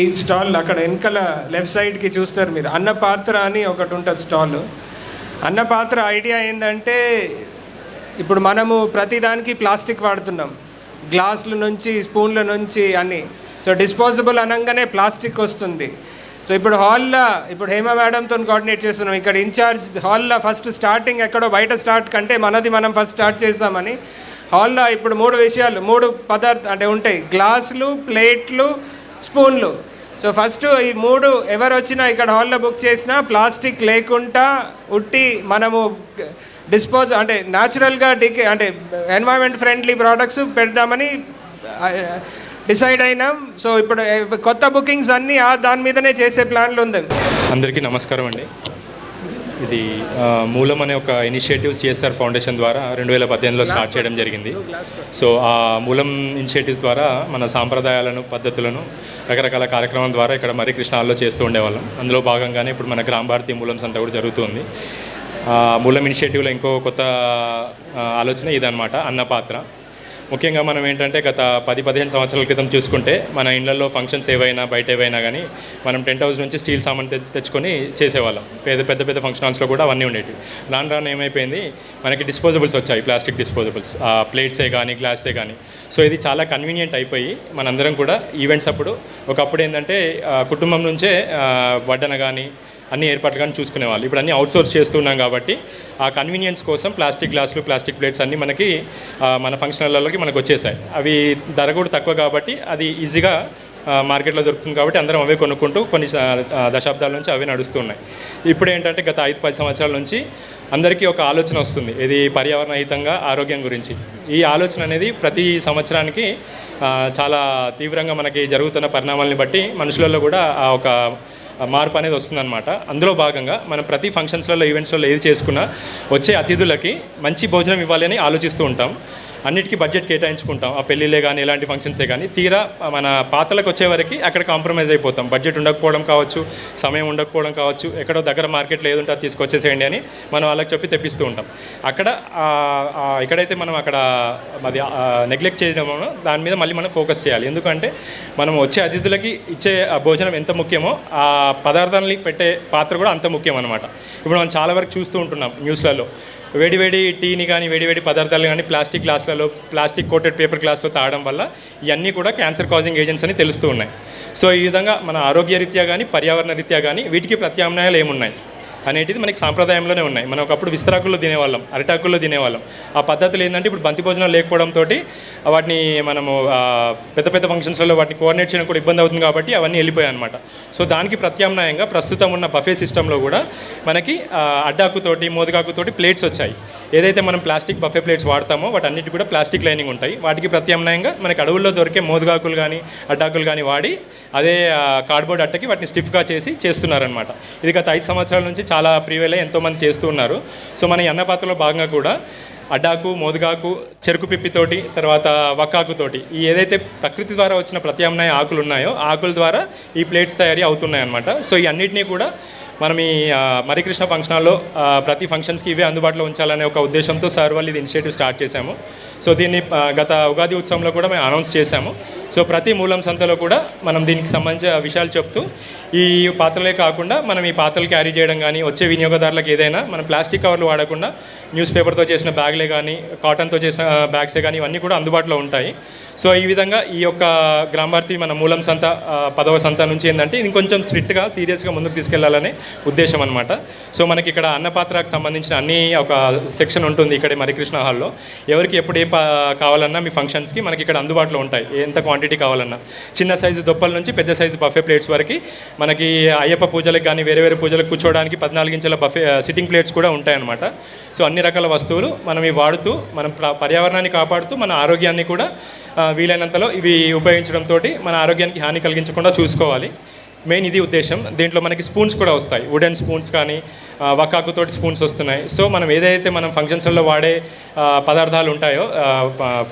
ఈ స్టాల్ అక్కడ వెనకాల లెఫ్ట్ సైడ్కి చూస్తారు మీరు. అన్నపాత్ర అని ఒకటి ఉంటుంది స్టాల్. అన్నపాత్ర ఐడియా ఏంటంటే ఇప్పుడు మనము ప్రతిదానికి ప్లాస్టిక్ వాడుతున్నాం. గ్లాసుల నుంచి స్పూన్ల నుంచి అని సో డిస్పోజబుల్ అనగానే ప్లాస్టిక్ వస్తుంది. సో ఇప్పుడు హాల్లో ఇప్పుడు హేమ మేడంతో కోఆర్డినేట్ చేస్తున్నాం. ఇక్కడ ఇన్ఛార్జ్ హాల్లో ఫస్ట్ స్టార్టింగ్ ఎక్కడో బయట స్టార్ట్ కంటే మనది మనం ఫస్ట్ స్టార్ట్ చేద్దామని హాల్లో ఇప్పుడు మూడు విషయాలు మూడు పదార్థ అంటే ఉంటాయి. గ్లాసులు ప్లేట్లు స్పూన్లు. సో ఫస్ట్ ఈ మూడు ఎవరు వచ్చినా ఇక్కడ హాల్లో బుక్ చేసినా ప్లాస్టిక్ లేకుండా ఉట్టి మనము డిస్పోజ్ అంటే న్యాచురల్గా డికే అంటే ఎన్వైరన్మెంట్ ఫ్రెండ్లీ ప్రోడక్ట్స్ పెడదామని డిసైడ్ అయినాం. సో ఇప్పుడు కొత్త బుకింగ్స్ అన్నీ ఆ దాని మీదనే చేసే ప్లాన్లు ఉంది. అందరికీ నమస్కారం అండి. ఇది మూలం అనే ఒక ఇనిషియేటివ్ సిఎస్ఆర్ ఫౌండేషన్ ద్వారా రెండు వేల పద్దెనిమిదిలో స్టార్ట్ చేయడం జరిగింది. సో ఆ మూలం ఇనిషియేటివ్స్ ద్వారా మన సాంప్రదాయాలను పద్ధతులను రకరకాల కార్యక్రమం ద్వారా ఇక్కడ మరి కృష్ణాల్లో చేస్తూ ఉండేవాళ్ళం. అందులో భాగంగానే ఇప్పుడు మన గ్రామ భారతి మూలమ్స్ అంతా కూడా జరుగుతుంది. మూలం ఇనిషియేటివ్లో ఇంకో కొత్త ఆలోచన ఇదనమాట అన్నపాత్ర. ముఖ్యంగా మనం ఏంటంటే గత పది పదిహేను సంవత్సరాల క్రితం చూసుకుంటే మన ఇళ్ళలో ఫంక్షన్స్ ఏవైనా బయట ఏవైనా కానీ మనం టెంట్ హౌస్ నుంచి స్టీల్ సామాన్ తె- తెచ్చుకొని చేసేవాళ్ళం. పెద్ద పెద్ద పెద్ద ఫంక్షన్ హాల్స్లో కూడా అవన్నీ ఉండేవి రాను రాను ఏమైపోయింది? మనకి డిస్పోజబుల్స్ వచ్చాయి ప్లాస్టిక్ డిస్పోజబుల్స్ ప్లేట్సే కానీ గ్లాసే కానీ సో ఇది చాలా కన్వీనియంట్ అయిపోయి మనందరం కూడా ఈవెంట్స్ అప్పుడు ఒకప్పుడు ఏంటంటే కుటుంబం నుంచే వడ్డన కానీ అన్ని ఏర్పాట్లు కానీ చూసుకునేవాళ్ళు. ఇప్పుడు అన్ని అవుట్సోర్స్ చేస్తున్నాం కాబట్టి ఆ కన్వీనియన్స్ కోసం ప్లాస్టిక్ గ్లాసులు ప్లాస్టిక్ ప్లేట్స్ అన్నీ మనకి మన ఫంక్షన్లలోకి మనకు వచ్చేసాయి. అవి ధర కూడా తక్కువ కాబట్టి అది ఈజీగా మార్కెట్లో దొరుకుతుంది కాబట్టి అందరం అవే కొనుక్కుంటూ కొన్ని దశాబ్దాల నుంచి అవే నడుస్తున్నాయి. ఇప్పుడు ఏంటంటే గత ఐదు పది సంవత్సరాల నుంచి అందరికీ ఒక ఆలోచన వస్తుంది. ఇది పర్యావరణ హితంగా ఆరోగ్యం గురించి. ఈ ఆలోచన అనేది ప్రతి సంవత్సరానికి చాలా తీవ్రంగా మనకి జరుగుతున్న పరిణామాలని బట్టి మనుషులలో కూడా ఆ ఒక మార్పు అనేది వస్తుందన్నమాట. అందులో భాగంగా మనం ప్రతి ఫంక్షన్స్లలో ఈవెంట్స్లలో ఏది చేసుకున్నా వచ్చే అతిథులకి మంచి భోజనం ఇవ్వాలి అని ఆలోచిస్తూ ఉంటాం. అన్నిటికీ బడ్జెట్ కేటాయించుకుంటాం. ఆ పెళ్ళిలే కానీ ఇలాంటి ఫంక్షన్సే కానీ తీరా మన పాతలకు వచ్చేవరకు అక్కడ కాంప్రమైజ్ అయిపోతాం. బడ్జెట్ ఉండకపోవడం కావచ్చు సమయం ఉండకపోవడం కావచ్చు ఎక్కడో దగ్గర మార్కెట్లో ఏదుంటే అది తీసుకొచ్చేసేయండి అని మనం వాళ్ళకి చెప్పి తెప్పిస్తూ ఉంటాం. అక్కడ ఎక్కడైతే మనం అక్కడ అది నెగ్లెక్ట్ చేయడమో దాని మీద మళ్ళీ మనం ఫోకస్ చేయాలి. ఎందుకంటే మనం వచ్చే అతిథులకి ఇచ్చే భోజనం ఎంత ముఖ్యమో ఆ పదార్థాలని పెట్టే పాత్ర కూడా అంత ముఖ్యం అనమాట ఇప్పుడు మనం చాలా వరకు చూస్తూ ఉంటున్నాం న్యూస్లలో. వేడివేడి టీని కానీ వేడివేడి పదార్థాలు కానీ ప్లాస్టిక్ గ్లాసులలో ప్లాస్టిక్ కోటెడ్ పేపర్ గ్లాస్లో తాగడం వల్ల ఇవన్నీ కూడా క్యాన్సర్ కాజింగ్ ఏజెంట్స్ అని తెలుస్తూ ఉన్నాయి. సో ఈ విధంగా మన ఆరోగ్య రీత్యా కానీ పర్యావరణ రీత్యా కానీ వీటికి ప్రత్యామ్నాయాలు ఏమున్నాయి? అనేటిది మనకి సాంప్రదాయంలోనే ఉన్నాయి. మనం ఒకప్పుడు విస్తరాకుల్లో తినేవాళ్ళం అరిటాకుల్లో తినేవాళ్ళం. ఆ పద్ధతులు ఏంటంటే ఇప్పుడు బంతి భోజనం లేకపోవడంతో వాటిని మనము పెద్ద పెద్ద ఫంక్షన్స్లలో వాటిని కోఆర్డినేట్ చేయడం కూడా ఇబ్బంది అవుతుంది కాబట్టి అవన్నీ వెళ్ళిపోయాయి అనమాట సో దానికి ప్రత్యామ్నాయంగా ప్రస్తుతం ఉన్న బఫే సిస్టంలో కూడా మనకి అడ్డాకుతోటి మోదగాకుతోటి ప్లేట్స్ వచ్చాయి. ఏదైతే మనం ప్లాస్టిక్ బఫే ప్లేట్స్ వాడతామో వాటి అన్నిటి కూడా ప్లాస్టిక్ లైనింగ్ ఉంటాయి. వాటికి ప్రత్యామ్నాయంగా మనకి అడవుల్లో దొరికే మోదుగాకులు కానీ అడ్డాకులు కానీ వాడి అదే కార్డ్బోర్డ్ అట్టకి వాటిని స్టిఫ్గా చేసి చేస్తున్నారనమాట ఇది గత ఐదు సంవత్సరాల నుంచి చాలా ప్రీవేలే ఎంతోమంది చేస్తూ ఉన్నారు. సో మన అన్నపాత్రలో భాగంగా కూడా అడ్డాకు మోదుగాకు చెరుకు పిప్పితోటి తర్వాత వక్కాకుతోటి ఈ ఏదైతే ప్రకృతి ద్వారా వచ్చిన ప్రత్యామ్నాయ ఆకులు ఉన్నాయో ఆకుల ద్వారా ఈ ప్లేట్స్ తయారీ అవుతున్నాయి అనమాట సో ఈ అన్నిటినీ కూడా మనం ఈ మరికృష్ణ ఫంక్షన్ హాల్లో ప్రతి ఫంక్షన్స్కి ఇవే అందుబాటులో ఉంచాలనే ఒక ఉద్దేశంతో సార్ వాళ్ళు ఇది ఇనిషియేటివ్ స్టార్ట్ చేశాము. సో దీన్ని గత ఉగాది ఉత్సవంలో కూడా మేము అనౌన్స్ చేశాము. సో ప్రతి మూలం సంతలో కూడా మనం దీనికి సంబంధించిన విషయాలు చెప్తూ ఈ పాత్రలే కాకుండా మనం ఈ పాత్రలు క్యారీ చేయడం కానీ వచ్చే వినియోగదారులకు ఏదైనా మనం ప్లాస్టిక్ కవర్లు వాడకుండా న్యూస్ పేపర్తో చేసిన బ్యాగ్లే కానీ కాటన్తో చేసిన బ్యాగ్సే కానీ ఇవన్నీ కూడా అందుబాటులో ఉంటాయి. సో ఈ విధంగా ఈ యొక్క గ్రామార్తి మన మూలం సంత పదవ సంత నుంచి ఏంటంటే ఇది కొంచెం స్ట్రిక్ట్గా సీరియస్గా ముందుకు తీసుకెళ్ళాలని ఉద్దేశం అనమాట సో మనకి ఇక్కడ అన్నపాత్రకు సంబంధించిన అన్ని ఒక సెక్షన్ ఉంటుంది ఇక్కడ మరికృష్ణ హాల్లో. ఎవరికి ఎప్పుడు ఏం పా- కావాలన్నా మీ ఫంక్షన్స్కి మనకి ఇక్కడ అందుబాటులో ఉంటాయి. ఎంత క్వాంటిటీ కావాలన్నా. చిన్న సైజు దొప్పల నుంచి పెద్ద సైజు బఫే ప్లేట్స్ వరకు మనకి అయ్యప్ప పూజలకు కానీ వేరే వేరే పూజలకు కూర్చోవడానికి పద్నాలుగు ఇంచుల బఫే సిట్టింగ్ ప్లేట్స్ కూడా ఉంటాయన్నమాట. సో అన్ని రకాల వస్తువులు మనం ఇవి వాడుతూ మనం పర్యావరణాన్ని కాపాడుతూ మన ఆరోగ్యాన్ని కూడా వీలైనంతలో ఇవి ఉపయోగించడంతో మన ఆరోగ్యానికి హాని కలిగించకుండా చూసుకోవాలి. మెయిన్ ఇది ఉద్దేశం. దీంట్లో మనకి స్పూన్స్ కూడా వస్తాయి. వుడెన్ స్పూన్స్ కానీ వకాకుతోటి స్పూన్స్ వస్తున్నాయి. సో మనం ఏదైతే మనం ఫంక్షన్స్లో వాడే పదార్థాలు ఉంటాయో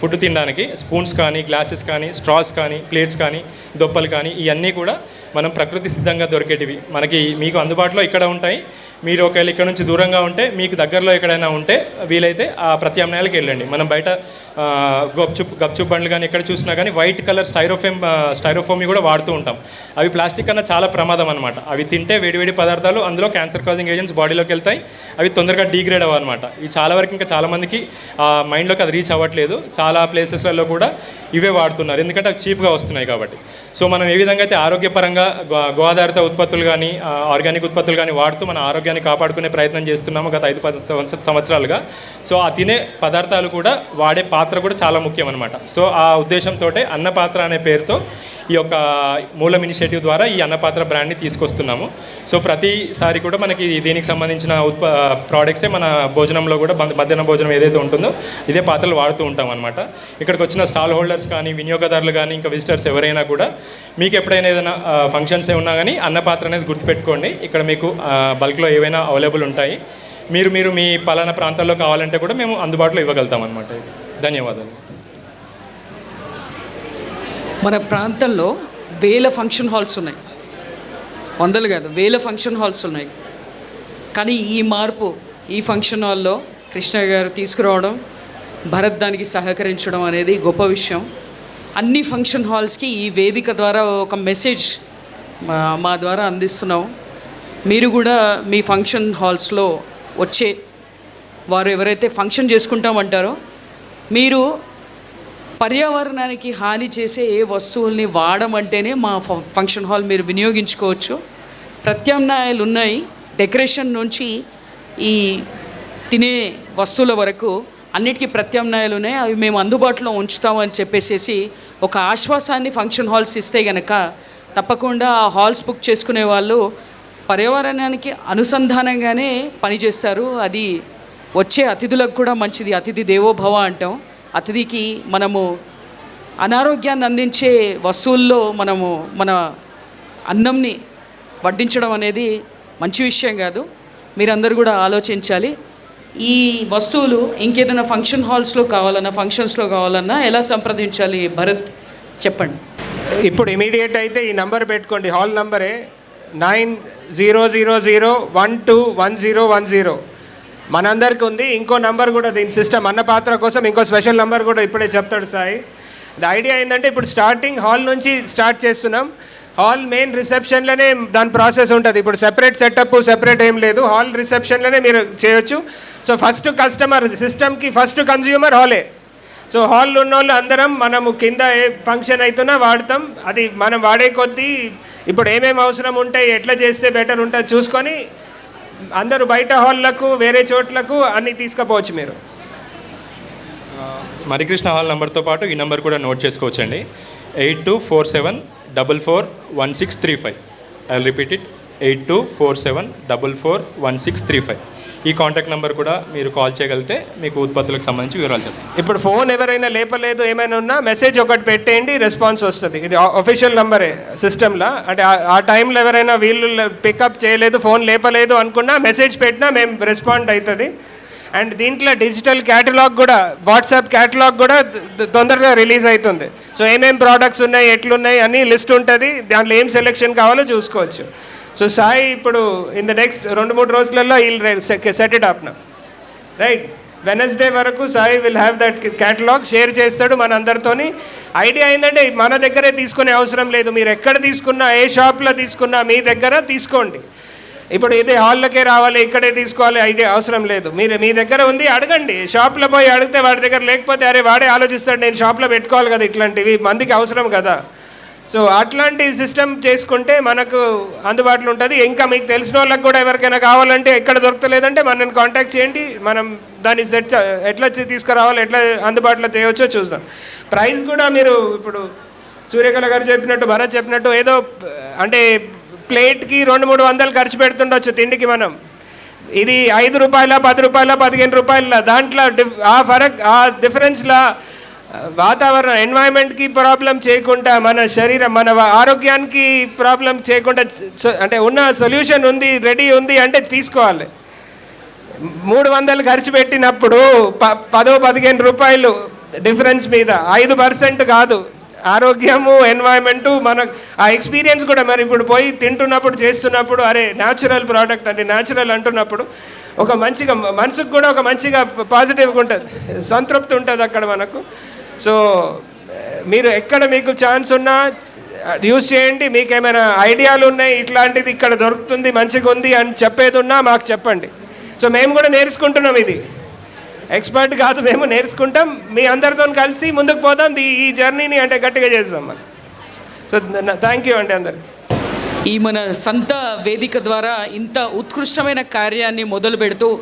ఫుడ్ తినడానికి స్పూన్స్ కానీ గ్లాసెస్ కానీ స్ట్రాస్ కానీ ప్లేట్స్ కానీ దొప్పలు కానీ ఇవన్నీ కూడా మనం ప్రకృతి సిద్ధంగా దొరికేటివి. మనకి మీకు అందుబాటులో ఇక్కడ ఉంటాయి. మీరు ఒకవేళ ఇక్కడ నుంచి దూరంగా ఉంటే మీకు దగ్గరలో ఎక్కడైనా ఉంటే వీలైతే ఆ ప్రత్యామ్నాయాలకు వెళ్ళండి. మనం బయట గప్చుప్ గప్చుప్ బండ్లు కానీ ఎక్కడ చూసినా కానీ వైట్ కలర్ స్టైరోఫేమ్ స్టైరోఫోమ్ కూడా వాడుతూ ఉంటాం. అవి ప్లాస్టిక్ కన్నా చాలా ప్రమాదం అనమాట అవి తింటే వేడివేడి పదార్థాలు అందులో క్యాన్సర్ కాజింగ్ ఏజెంట్స్ బాడీలోకి వెళ్తాయి. అవి తొందరగా డీగ్రేడ్ అవ్వనమాట ఇవి చాలా వరకు ఇంకా చాలామందికి మైండ్లోకి అది రీచ్ అవ్వట్లేదు. చాలా ప్లేసెస్లలో కూడా ఇవే వాడుతున్నారు. ఎందుకంటే అవి చీప్గా వస్తున్నాయి కాబట్టి. సో మనం ఏ విధంగా అయితే ఆరోగ్యపరంగా గో- ఉత్పత్తులు కానీ ఆర్గానిక్ ఉత్పత్తులు కానీ వాడుతూ మన ఆరోగ్యాన్ని కాపాడుకునే ప్రయత్నం చేస్తున్నాము గత ఐదు పది సంవత్సరాలుగా. సో ఆ తినే పదార్థాలు కూడా వాడే పాత్ర కూడా చాలా ముఖ్యం అనమాట సో ఆ ఉద్దేశంతో అన్న పాత్ర అనే పేరుతో ఈ యొక్క మూలం ఇనిషియేటివ్ ద్వారా ఈ అన్నపాత్ర బ్రాండ్ని తీసుకొస్తున్నాము. సో ప్రతిసారి కూడా మనకి దీనికి సంబంధించిన ఉత్ప ప్రోడక్ట్సే మన భోజనంలో కూడా మధ్యాహ్న భోజనం ఏదైతే ఉంటుందో ఇదే పాత్రలు వాడుతూ ఉంటాం అనమాట ఇక్కడికి వచ్చిన స్టాల్ హోల్డర్స్ కానీ వినియోగదారులు కానీ ఇంకా విజిటర్స్ ఎవరైనా కూడా మీకు ఎప్పుడైనా ఏదైనా ఫంక్షన్స్ ఉన్నా కానీ అన్నపాత్ర అనేది గుర్తుపెట్టుకోండి. ఇక్కడ మీకు బల్క్లో ఏవైనా అవైలబుల్ ఉంటాయి. మీరు మీరు మీ పలానా ప్రాంతాల్లో కావాలంటే కూడా మేము అందుబాటులో ఇవ్వగలుగుతాం అనమాట ధన్యవాదాలు. మన ప్రాంతంలో వేల ఫంక్షన్ హాల్స్ ఉన్నాయి. వందలు కాదు వేల ఫంక్షన్ హాల్స్ ఉన్నాయి. కానీ ఈ మార్పు ఈ ఫంక్షన్ హాల్లో కృష్ణ గారు తీసుకురావడం భరత్ దానికి సహకరించడం అనేది గొప్ప విషయం. అన్ని ఫంక్షన్ హాల్స్కి ఈ వేదిక ద్వారా ఒక మెసేజ్ మా మా ద్వారా అందిస్తున్నాం. మీరు కూడా మీ ఫంక్షన్ హాల్స్లో వచ్చే వారు ఎవరైతే ఫంక్షన్ చేసుకుంటామంటారో మీరు పర్యావరణానికి హాని చేసే ఏ వస్తువుల్ని వాడమంటేనే మా ఫంక్షన్ హాల్ మీరు వినియోగించుకోవచ్చు. ప్రత్యామ్నాయాలు ఉన్నాయి. డెకరేషన్ నుంచి ఈ తినే వస్తువుల వరకు అన్నిటికీ ప్రత్యామ్నాయాలు ఉన్నాయి. అవి మేము అందుబాటులో ఉంచుతామని చెప్పేసేసి ఒక ఆశ్వాసాన్ని ఫంక్షన్ హాల్స్ ఇస్తే గనక తప్పకుండా ఆ హాల్స్ బుక్ చేసుకునే వాళ్ళు పర్యావరణానికి అనుసంధానంగానే పనిచేస్తారు. అది వచ్చే అతిథులకు కూడా మంచిది. అతిథి దేవోభవ అంటాం. అతిథికి మనము అనారోగ్యాన్ని అందించే వస్తువుల్లో మనము మన అన్నంని వడ్డించడం అనేది మంచి విషయం కాదు. మీరందరూ కూడా ఆలోచించాలి. ఈ వస్తువులు ఇంకేదైనా ఫంక్షన్ హాల్స్లో కావాలన్నా ఫంక్షన్స్లో కావాలన్నా ఎలా సంప్రదించాలి భరత్? చెప్పండి. ఇప్పుడు ఇమీడియట్ అయితే ఈ నంబర్ పెట్టుకోండి. Hall నంబరే nine zero zero zero one two one zero one zero. మనందరికీ ఉంది. ఇంకో నంబర్ కూడా దీని సిస్టమ్ అన్న పాత్ర కోసం ఇంకో స్పెషల్ నంబర్ కూడా ఇప్పుడే చెప్తాడు సాయి. ద ఐడియా ఏంటంటే ఇప్పుడు స్టార్టింగ్ హాల్ నుంచి స్టార్ట్ చేస్తున్నాం. హాల్ మెయిన్ రిసెప్షన్లోనే దాని ప్రాసెస్ ఉంటుంది. ఇప్పుడు సెపరేట్ సెటప్ సెపరేట్ ఏం లేదు. హాల్ రిసెప్షన్లోనే మీరు చేయొచ్చు. సో ఫస్ట్ కస్టమర్ సిస్టమ్కి ఫస్ట్ కన్జ్యూమర్ హాలే సో హాల్ ఉన్న వాళ్ళు అందరం మనము కింద ఏ ఫంక్షన్ అవుతున్నా వాడతాం. అది మనం వాడే కొద్దీ ఇప్పుడు ఏమేమి అవసరం ఉంటాయి ఎట్లా చేస్తే బెటర్ ఉంటుంది చూసుకొని అందరూ బయట హాల్లకు వేరే చోట్లకు అన్నీ తీసుకుపోవచ్చు మీరు. మరికృష్ణ హాల్ నెంబర్తో పాటు ఈ నెంబర్ కూడా నోట్ చేసుకోవచ్చండి. Eight two four seven double four one six three five. I repeat it. Eight two four seven double four one six three five. ఈ కాంటాక్ట్ నెంబర్ కూడా మీరు కాల్ చేయగలిగితే మీకు ఉత్పత్తులకు సంబంధించి వివరాలు చెప్తాను ఇప్పుడు ఫోన్ ఎవరైనా లేపలేదు ఏమైనా ఉన్నా మెసేజ్ ఒకటి పెట్టేయండి రెస్పాన్స్ వస్తుంది. ఇది అఫీషియల్ నెంబరే సిస్టమ్లో అంటే ఆ- టైంలో ఎవరైనా వీళ్ళు పికప్ చేయలేదు ఫోన్ లేపలేదు అనుకున్నా మెసేజ్ పెట్టినా మేము రెస్పాండ్ అవుతుంది అండ్ దీంట్లో డిజిటల్ క్యాటలాగ్ కూడా వాట్సాప్ క్యాటలాగ్ కూడా తొందరగా రిలీజ్ అవుతుంది సో ఏమేమి ప్రోడక్ట్స్ ఉన్నాయి ఎట్లున్నాయి అని లిస్ట్ ఉంటుంది. దాంట్లో ఏం సెలెక్షన్ కావాలో చూసుకోవచ్చు. సో సాయి ఇప్పుడు ఇన్ ద నెక్స్ట్ రెండు మూడు రోజులలో వీళ్ళు set it up right Wednesday వరకు Sai will have that catalogue share చేస్తాడు మన అందరితోని ఐడియా ఏంటంటే మన దగ్గరే తీసుకునే అవసరం లేదు. మీరు ఎక్కడ తీసుకున్నా ఏ షాప్లో తీసుకున్నా మీ దగ్గర తీసుకోండి. ఇప్పుడు ఇదే హాల్లోకే రావాలి ఇక్కడే తీసుకోవాలి ఐడియా అవసరం లేదు. మీరు మీ దగ్గర ఉంది అడగండి. షాప్లో పోయి అడిగితే వాడి దగ్గర లేకపోతే అరే వాడే ఆలోచిస్తాడు నేను షాప్లో పెట్టుకోవాలి కదా ఇట్లాంటివి మందికి అవసరం కదా. సో అట్లాంటి సిస్టమ్ చేసుకుంటే మనకు అందుబాటులో ఉంటుంది. ఇంకా మీకు తెలిసిన వాళ్ళకి కూడా ఎవరికైనా కావాలంటే ఎక్కడ దొరకలేదంటే మనల్ని కాంటాక్ట్ చేయండి. మనం దాన్ని సెట్ ఎట్లా తీసుకురావాలి ఎట్లా అందుబాటులో చేయవచ్చో చూద్దాం. ప్రైస్ కూడా మీరు ఇప్పుడు సూర్యకళ గారు చెప్పినట్టు భరత్ చెప్పినట్టు ఏదో అంటే ప్లేట్కి రెండు మూడు వందలు ఖర్చు పెడుతుండొచ్చు తిండికి మనం. ఇది ఐదు రూపాయల పది రూపాయల పదిహేను రూపాయల దాంట్లో ఆ ఫరక్ ఆ డిఫరెన్స్లా వాతావరణం ఎన్వైరన్మెంట్కి ప్రాబ్లం చేయకుండా మన శరీరం మన ఆరోగ్యానికి ప్రాబ్లం చేయకుండా అంటే ఉన్న సొల్యూషన్ ఉంది రెడీ ఉంది అంటే తీసుకోవాలి. మూడు వందలు ఖర్చు పెట్టినప్పుడు ప పదో పదిహేను రూపాయలు డిఫరెన్స్ మీద. ఐదు పర్సెంట్ కాదు. ఆరోగ్యము ఎన్వైరన్మెంటు మన ఆ ఎక్స్పీరియన్స్ కూడా మరి ఇప్పుడు పోయి తింటున్నప్పుడు చేస్తున్నప్పుడు అరే న్యాచురల్ ప్రోడక్ట్ అంటే న్యాచురల్ అంటున్నప్పుడు ఒక మంచిగా మనసుకు కూడా ఒక మంచిగా పాజిటివ్గా ఉంటుంది. సంతృప్తి ఉంటుంది అక్కడ మనకు. సో మీరు ఎక్కడ మీకు ఛాన్స్ ఉన్నా యూస్ చేయండి. మీకు ఏమైనా ఐడియాలు ఉన్నాయి ఇట్లాంటిది ఇక్కడ దొరుకుతుంది మంచిగా ఉంది అని చెప్పేది ఉన్నా మాకు చెప్పండి. సో మేము కూడా నేర్చుకుంటున్నాం ఇది. ఎక్స్పర్ట్ కాదు మేము నేర్చుకుంటాం. మీ అందరితో కలిసి ముందుకు పోదాం. ఈ- ఈ జర్నీని అంటే గట్టిగా చేస్తాం మనం. సో థ్యాంక్ యూ అండి అందరికి. ఈ మన సంత వేదిక ద్వారా ఇంత ఉత్కృష్టమైన కార్యాన్ని మొదలు పెడుతూ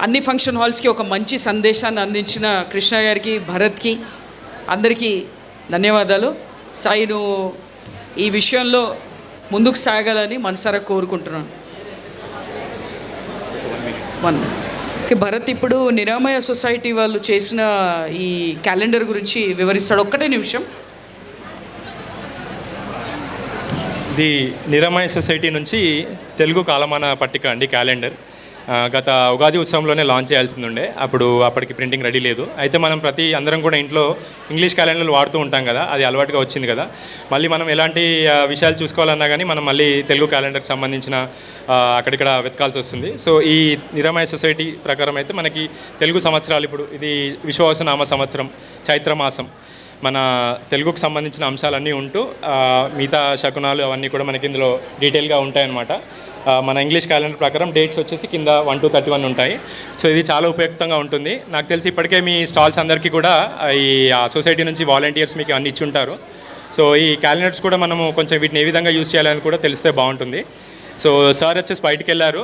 అన్ని ఫంక్షన్ హాల్స్కి ఒక మంచి సందేశాన్ని అందించిన కృష్ణ గారికి భరత్కి అందరికీ ధన్యవాదాలు. సాయి నువ్వు ఈ విషయంలో ముందుకు సాగాలని మనసారా కోరుకుంటున్నాను. వన్ భరత్ ఇప్పుడు నిరామయ సొసైటీ వాళ్ళు చేసిన ఈ క్యాలెండర్ గురించి వివరిస్తాడు. ఒక్కటే నిమిషం. ఇది నిరామయ సొసైటీ నుంచి తెలుగు కాలమాన పట్టిక అండి క్యాలెండర్. గత ఉగాది ఉత్సవంలోనే లాంచ్ చేయాల్సింది ఉండే. అప్పుడు అప్పటికి ప్రింటింగ్ రెడీ లేదు. అయితే మనం ప్రతి అందరం కూడా ఇంట్లో ఇంగ్లీష్ క్యాలెండర్లు వాడుతూ ఉంటాం కదా అది అలవాటుగా వచ్చింది కదా. మళ్ళీ మనం ఎలాంటి విషయాలు చూసుకోవాలన్నా కానీ మనం మళ్ళీ తెలుగు క్యాలెండర్కి సంబంధించిన అక్కడిక్కడ వెతకాల్సి వస్తుంది. సో ఈ నిరమయ సొసైటీ ప్రకారం అయితే మనకి తెలుగు సంవత్సరాలు ఇప్పుడు ఇది విశ్వాసనామ సంవత్సరం చైత్రమాసం మన తెలుగుకు సంబంధించిన అంశాలన్నీ ఉంటూ మిగతా శకునాలు అవన్నీ కూడా మనకి ఇందులో డీటెయిల్గా ఉంటాయన్నమాట. మన ఇంగ్లీష్ క్యాలెండర్ ప్రకారం డేట్స్ వచ్చేసి కింద వన్ టూ థర్టీ వన్ ఉంటాయి. సో ఇది చాలా ఉపయుక్తంగా ఉంటుంది. నాకు తెలిసి ఇప్పటికే మీ స్టాల్స్ అందరికీ కూడా ఈ ఆ సొసైటీ నుంచి వాలంటీర్స్ మీకు అన్ని ఇచ్చుంటారు. సో ఈ క్యాలెండర్స్ కూడా మనము కొంచెం వీటిని ఏ విధంగా యూస్ చేయాలని కూడా తెలిస్తే బాగుంటుంది. సో సార్ వచ్చేసి బయటికి వెళ్ళారు.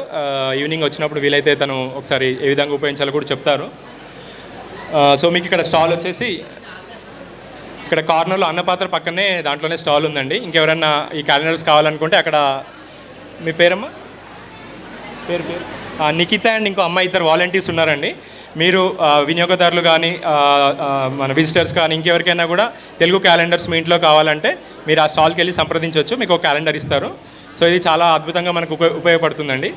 ఈవినింగ్ వచ్చినప్పుడు వీలైతే తను ఒకసారి ఏ విధంగా ఉపయోగించాలో కూడా చెప్తారు. సో మీకు ఇక్కడ స్టాల్ వచ్చేసి ఇక్కడ కార్నర్లో అన్నపాత్ర పక్కనే దాంట్లోనే స్టాల్ ఉందండి. ఇంకెవరన్నా ఈ క్యాలెండర్స్ కావాలనుకుంటే అక్కడ మీ పేరమ్మా? పేరు పేరు. ఆ, నిఖిత అండ్ ఇంకో అమ్మాయి ఇద్దరు వాలంటీర్స్ ఉన్నారండి. మీరు వినియోగదారులు కానీ మన విజిటర్స్ కానీ ఇంకెవరికైనా కూడా తెలుగు క్యాలెండర్స్ మీ ఇంట్లో కావాలంటే మీరు ఆ స్టాల్కి వెళ్ళి సంప్రదించవచ్చు. మీకు ఒక క్యాలెండర్ ఇస్తారు. సో ఇది చాలా అద్భుతంగా మనకు ఉపయోగ ఉపయోగపడుతుందండి.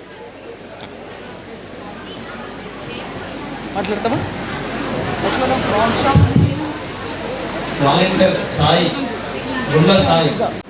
మాట్లాడతామా? వాలంటీర్ సాయి సాయి.